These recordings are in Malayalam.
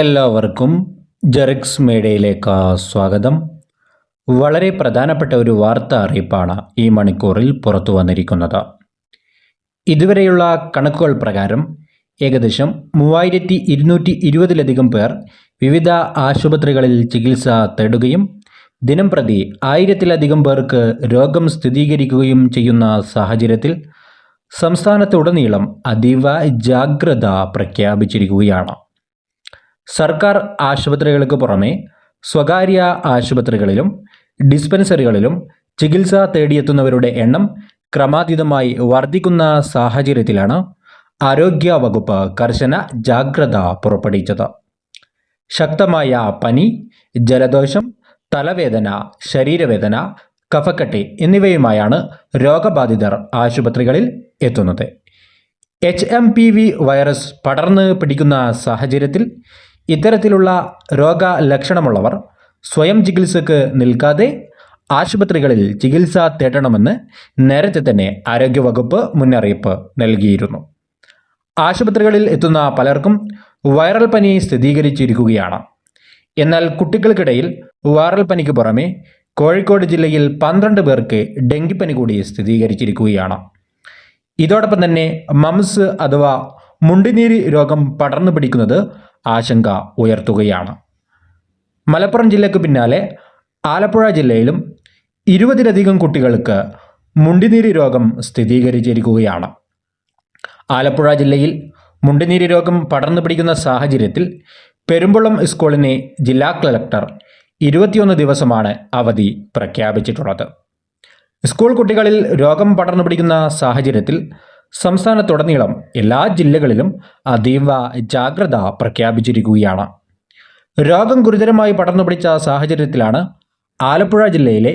എല്ലാവർക്കും ജെറിക്സ് മീഡിയയിലേക്ക് സ്വാഗതം. വളരെ പ്രധാനപ്പെട്ട ഒരു വാർത്ത അറിയിപ്പാണ് ഈ മണിക്കൂറിൽ പുറത്തു വന്നിരിക്കുന്നത്. ഇതുവരെയുള്ള കണക്കുകൾ പ്രകാരം ഏകദേശം മൂവായിരത്തി ഇരുന്നൂറ്റി ഇരുപതിലധികം പേർ വിവിധ ആശുപത്രികളിൽ ചികിത്സ തേടുകയും ദിനം പ്രതി ആയിരത്തിലധികം പേർക്ക് രോഗം സ്ഥിരീകരിക്കുകയും ചെയ്യുന്ന സാഹചര്യത്തിൽ സംസ്ഥാനത്തുടനീളം അതീവ ജാഗ്രത പ്രഖ്യാപിച്ചിരിക്കുകയാണ്. സർക്കാർ ആശുപത്രികൾക്ക് പുറമെ സ്വകാര്യ ആശുപത്രികളിലും ഡിസ്പെൻസറികളിലും ചികിത്സ തേടിയെത്തുന്നവരുടെ എണ്ണം ക്രമാതീതമായി വർദ്ധിക്കുന്ന സാഹചര്യത്തിലാണ് ആരോഗ്യ വകുപ്പ് കർശന ജാഗ്രത പുറപ്പെടുവിച്ചത്. ശക്തമായ പനി ജലദോഷം തലവേദന ശരീരവേദന കഫക്കെട്ട് എന്നിവയുമായാണ് രോഗബാധിതർ ആശുപത്രികളിൽ എത്തുന്നത്. H M P V virus പടർന്ന് പിടിക്കുന്ന സാഹചര്യത്തിൽ ഇത്തരത്തിലുള്ള രോഗലക്ഷണമുള്ളവർ സ്വയം ചികിത്സക്ക് നിൽക്കാതെ ആശുപത്രികളിൽ ചികിത്സ തേടണമെന്ന് നേരത്തെ തന്നെ ആരോഗ്യവകുപ്പ് മുന്നറിയിപ്പ് നൽകിയിരുന്നു. ആശുപത്രികളിൽ എത്തുന്ന പലർക്കും വൈറൽ പനി സ്ഥിരീകരിച്ചിരിക്കുകയാണ്. എന്നാൽ കുട്ടികൾക്കിടയിൽ വൈറൽ പനിക്ക് പുറമെ കോഴിക്കോട് ജില്ലയിൽ പന്ത്രണ്ട് പേർക്ക് ഡെങ്കിപ്പനി കൂടി സ്ഥിരീകരിച്ചിരിക്കുകയാണ്. ഇതോടൊപ്പം തന്നെ മംസ് അഥവാ മുണ്ടിനീര് രോഗം പടർന്നു പിടിക്കുന്നത് ആശങ്ക ഉയർത്തുകയാണ്. മലപ്പുറം ജില്ലയ്ക്ക് പിന്നാലെ ആലപ്പുഴ ജില്ലയിലും ഇരുപതിലധികം കുട്ടികൾക്ക് മുണ്ടിനീരി രോഗം സ്ഥിരീകരിച്ചിരിക്കുകയാണ്. ആലപ്പുഴ ജില്ലയിൽ മുണ്ടിനീരി രോഗം പടർന്നു പിടിക്കുന്ന സാഹചര്യത്തിൽ പെരുമ്പുളം സ്കൂളിനെ ജില്ലാ കളക്ടർ ഇരുപത്തിയൊന്ന് ദിവസമാണ് അവധി പ്രഖ്യാപിച്ചിട്ടുള്ളത്. സ്കൂൾ കുട്ടികളിൽ രോഗം പടർന്നു പിടിക്കുന്ന സാഹചര്യത്തിൽ സംസ്ഥാനത്തുടനീളം എല്ലാ ജില്ലകളിലും അതീവ ജാഗ്രത പ്രഖ്യാപിച്ചിരിക്കുകയാണ്. രോഗം ഗുരുതരമായി പടർന്നു പിടിച്ച സാഹചര്യത്തിലാണ് ആലപ്പുഴ ജില്ലയിലെ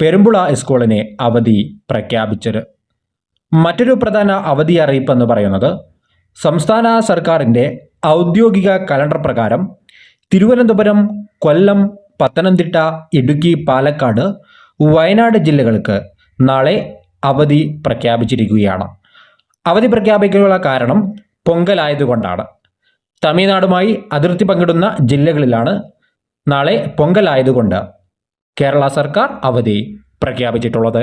പെരുമ്പുള സ്കൂളിനെ അവധി പ്രഖ്യാപിച്ചത്. മറ്റൊരു പ്രധാന അവധി അറിയിപ്പ് എന്ന് പറയുന്നത് സംസ്ഥാന സർക്കാരിന്റെ ഔദ്യോഗിക കലണ്ടർ പ്രകാരം തിരുവനന്തപുരം കൊല്ലം പത്തനംതിട്ട ഇടുക്കി പാലക്കാട് വയനാട് ജില്ലകൾക്ക് നാളെ അവധി പ്രഖ്യാപിച്ചിരിക്കുകയാണ്. അവധി പ്രഖ്യാപിക്കാനുള്ള കാരണം പൊങ്കലായതുകൊണ്ടാണ്. തമിഴ്നാടുമായി അതിർത്തി പങ്കിടുന്ന ജില്ലകളിലാണ് നാളെ പൊങ്കലായതുകൊണ്ട് കേരള സർക്കാർ അവധി പ്രഖ്യാപിച്ചിട്ടുള്ളത്.